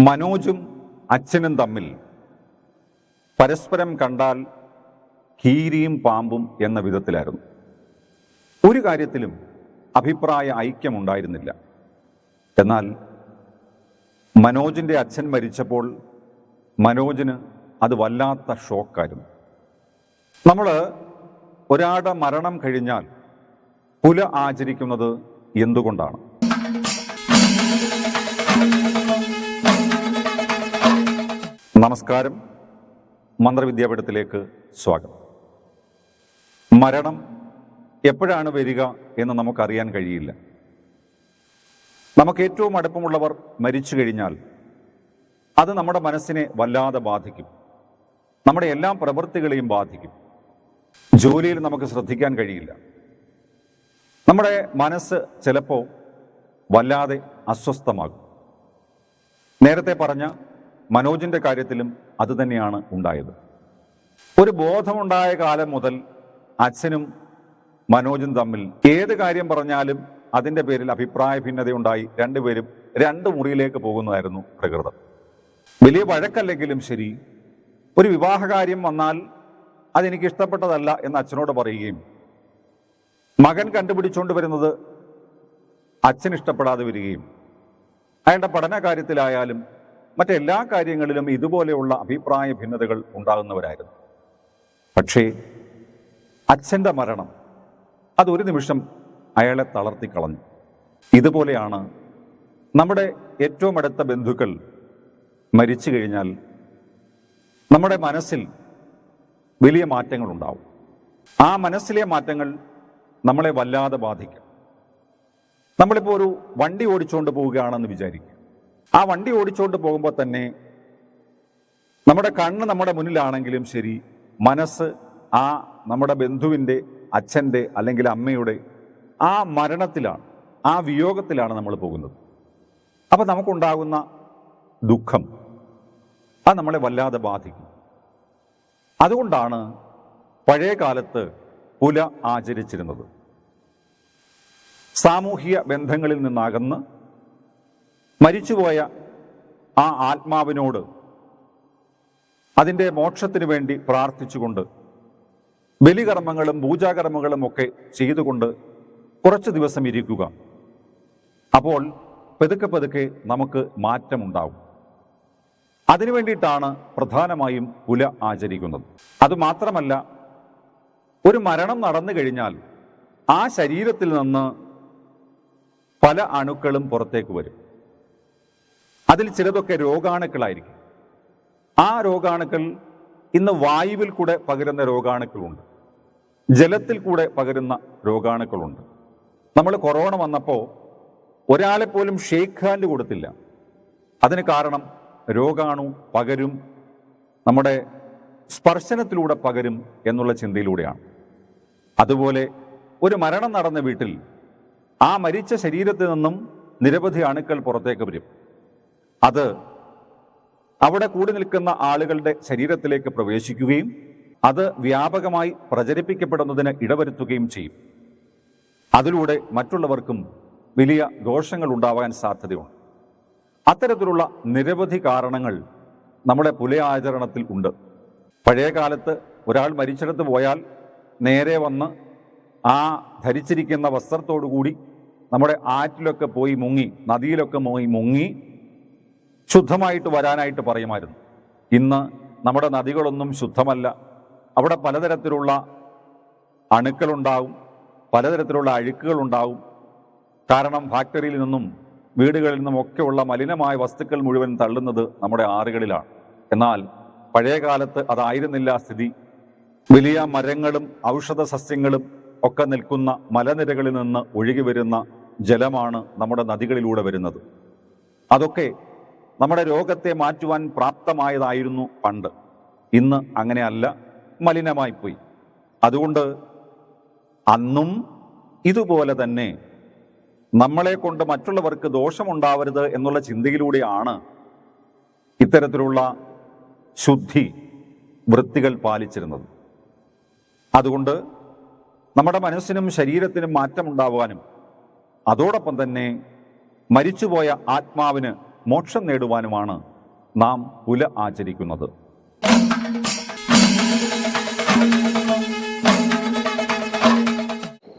മനോജും അച്ഛനും തമ്മിൽ പരസ്പരം കണ്ടാൽ കീരിയും പാമ്പും എന്ന വിധത്തിലായിരുന്നു. ഒരു കാര്യത്തിലും അഭിപ്രായ ഐക്യമുണ്ടായിരുന്നില്ല. എന്നാൽ മനോജിന്റെ അച്ഛൻ മരിച്ചപ്പോൾ മനോജിന് അത് വല്ലാത്ത ഷോക്കായിരുന്നു. നമ്മൾ ഒരാളുടെ മരണം കഴിഞ്ഞാൽ പുല ആചരിക്കുന്നത് എന്തുകൊണ്ടാണ്? നമസ്കാരം. മന്ത്രവിദ്യാപീഠത്തിലേക്ക് സ്വാഗതം. മരണം എപ്പോഴാണ് വരിക എന്ന് നമുക്കറിയാൻ കഴിയില്ല. നമുക്ക് ഏറ്റവും അടുപ്പമുള്ളവർ മരിച്ചു കഴിഞ്ഞാൽ അത് നമ്മുടെ മനസ്സിനെ വല്ലാതെ ബാധിക്കും. നമ്മുടെ എല്ലാ പ്രവൃത്തികളെയും ബാധിക്കും. ജോലിയിൽ നമുക്ക് ശ്രദ്ധിക്കാൻ കഴിയില്ല. നമ്മുടെ മനസ്സ് ചിലപ്പോൾ വല്ലാതെ അസ്വസ്ഥമാകും. നേരത്തെ പറഞ്ഞ മനോജിന്റെ കാര്യത്തിലും അതുതന്നെയാണ് ഉണ്ടായത്. ഒരു ബോധമുണ്ടായ കാലം മുതൽ അച്ഛനും മനോജും തമ്മിൽ ഏത് കാര്യം പറഞ്ഞാലും അതിന്റെ പേരിൽ അഭിപ്രായ ഭിന്നതയുണ്ടായി രണ്ടുപേരും രണ്ട് മുറിയിലേക്ക് പോകുന്നതായിരുന്നു പ്രകൃതം. വലിയ വഴക്കല്ലെങ്കിലും ശരി ഒരു വിവാഹകാര്യം വന്നാൽ അതെനിക്ക് ഇഷ്ടപ്പെട്ടതല്ല എന്ന് അച്ഛനോട് പറയുകയും മകൻ കണ്ടുപിടിച്ചുകൊണ്ട് വരുന്നത് അച്ഛൻ ഇഷ്ടപ്പെടാതെ വരികയും അയാളുടെ പഠന കാര്യത്തിലായാലും മറ്റെല്ലാ കാര്യങ്ങളിലും ഇതുപോലെയുള്ള അഭിപ്രായ ഭിന്നതകൾ ഉണ്ടാകുന്നവരായിരുന്നു. പക്ഷേ അച്ഛന്റെ മരണം അതൊരു നിമിഷം അയാളെ തളർത്തിക്കളഞ്ഞു ഇതുപോലെയാണ് നമ്മുടെ ഏറ്റവും അടുത്ത ബന്ധുക്കൾ മരിച്ചു കഴിഞ്ഞാൽ നമ്മുടെ മനസ്സിൽ വലിയ മാറ്റങ്ങൾ ഉണ്ടാവും. ആ മനസ്സിലെ മാറ്റങ്ങൾ നമ്മളെ വല്ലാതെ ബാധിക്കും. നമ്മളിപ്പോൾ ഒരു വണ്ടി ഓടിച്ചുകൊണ്ട് പോവുകയാണെന്ന് വിചാരിക്കുക. ആ വണ്ടി ഓടിച്ചുകൊണ്ട് പോകുമ്പോൾ തന്നെ നമ്മുടെ കണ്ണ് നമ്മുടെ മുന്നിലാണെങ്കിലും ശരി മനസ്സ് ആ നമ്മുടെ ബന്ധുവിന്റെ അച്ഛന്റെ അല്ലെങ്കിൽ അമ്മയുടെ ആ മരണത്തിലാണ് ആ വിയോഗത്തിലാണ് നമ്മൾ പോകുന്നത്. അപ്പോൾ നമുക്കുണ്ടാകുന്ന ദുഃഖം അത് നമ്മളെ വല്ലാതെ ബാധിക്കും. അതുകൊണ്ടാണ് പഴയ കാലത്ത് പുല ആചരിച്ചിരുന്നത്. സാമൂഹിക ബന്ധങ്ങളിൽ നിന്നകന്ന് മരിച്ചുപോയ ആ ആത്മാവിനോട് അതിന്റെ മോക്ഷത്തിന് വേണ്ടി പ്രാർത്ഥിച്ചുകൊണ്ട് ബലികർമ്മങ്ങളും പൂജാകർമ്മങ്ങളും ഒക്കെ ചെയ്തുകൊണ്ട് കുറച്ച് ദിവസം ഇരിക്കുക. അപ്പോൾ പതുക്കെ പതുക്കെ നമുക്ക് മാറ്റമുണ്ടാവും. അതിനു വേണ്ടിയിട്ടാണ് പ്രധാനമായും പുല ആചരിക്കുന്നത്. അതുമാത്രമല്ല ഒരു മരണം നടന്നു കഴിഞ്ഞാൽ ആ ശരീരത്തിൽ നിന്ന് പല അണുക്കളും പുറത്തേക്ക് വരും. അതിൽ ചിലതൊക്കെ രോഗാണുക്കളായിരിക്കും. ആ രോഗാണുക്കൾ ഇന്ന് വായുവിൽ കൂടെ പകരുന്ന രോഗാണുക്കളുണ്ട്. ജലത്തിൽ കൂടെ പകരുന്ന രോഗാണുക്കളുണ്ട്. നമ്മൾ കൊറോണ വന്നപ്പോൾ ഒരാളെ പോലും ഷെയ്ക്ക് ഹാൻഡ് കൊടുത്തില്ല. അതിന് കാരണം രോഗാണു പകരും നമ്മുടെ സ്പർശനത്തിലൂടെ പകരും എന്നുള്ള ചിന്തയിലൂടെയാണ്. അതുപോലെ ഒരു മരണം നടന്ന വീട്ടിൽ ആ മരിച്ച ശരീരത്തിൽ നിന്നും നിരവധി അണുക്കൾ പുറത്തേക്ക് വരും. അത് അവിടെ കൂടി നിൽക്കുന്ന ആളുകളുടെ ശരീരത്തിലേക്ക് പ്രവേശിക്കുകയും അത് വ്യാപകമായി പ്രചരിപ്പിക്കപ്പെടുന്നതിന് ഇടവരുത്തുകയും ചെയ്യും. അതിലൂടെ മറ്റുള്ളവർക്കും വലിയ ദോഷങ്ങൾ ഉണ്ടാവാൻ സാധ്യതയുണ്ട്. അത്തരത്തിലുള്ള നിരവധി കാരണങ്ങൾ നമ്മുടെ പുലയാചരണത്തിൽ ഉണ്ട്. പഴയ കാലത്ത് ഒരാൾ മരിച്ചിടത്ത് പോയാൽ നേരെ വന്ന് ആ ധരിച്ചിരിക്കുന്ന വസ്ത്രത്തോടു കൂടി നമ്മുടെ ആറ്റിലൊക്കെ പോയി മുങ്ങി നദിയിലൊക്കെ പോയി മുങ്ങി ശുദ്ധമായിട്ട് വരാനായിട്ട് പറയുമായിരുന്നു. ഇന്ന് നമ്മുടെ നദികളൊന്നും ശുദ്ധമല്ല. അവിടെ പലതരത്തിലുള്ള അണുക്കളുണ്ടാവും പലതരത്തിലുള്ള അഴുക്കുകളുണ്ടാവും. കാരണം ഫാക്ടറിയിൽ നിന്നും വീടുകളിൽ നിന്നും ഒക്കെയുള്ള മലിനമായ വസ്തുക്കൾ മുഴുവൻ തള്ളുന്നത് നമ്മുടെ ആറുകളിലാണ്. എന്നാൽ പഴയ കാലത്ത് അതായിരുന്നില്ല സ്ഥിതി. വലിയ മരങ്ങളും ഔഷധ സസ്യങ്ങളും ഒക്കെ നിൽക്കുന്ന മലനിരകളിൽ നിന്ന് ഒഴുകി വരുന്ന ജലമാണ് നമ്മുടെ നദികളിലൂടെ വരുന്നത്. അതൊക്കെ നമ്മുടെ രോഗത്തെ മാറ്റുവാൻ പ്രാപ്തമായതായിരുന്നു പണ്ട്. ഇന്ന് അങ്ങനെയല്ല മലിനമായിപ്പോയി അതുകൊണ്ട് അന്നും ഇതുപോലെ തന്നെ നമ്മളെ കൊണ്ട് മറ്റുള്ളവർക്ക് ദോഷമുണ്ടാവരുത് എന്നുള്ള ചിന്തയിലൂടെയാണ് ഇത്തരത്തിലുള്ള ശുദ്ധി വൃത്തികൾ പാലിച്ചിരുന്നത്. അതുകൊണ്ട് നമ്മുടെ മനസ്സിനും ശരീരത്തിനും മാറ്റമുണ്ടാവാനും അതോടൊപ്പം തന്നെ മരിച്ചുപോയ ആത്മാവിന് മോക്ഷം നേടുവാനുമാണ് നാം പുല ആചരിക്കുന്നത്.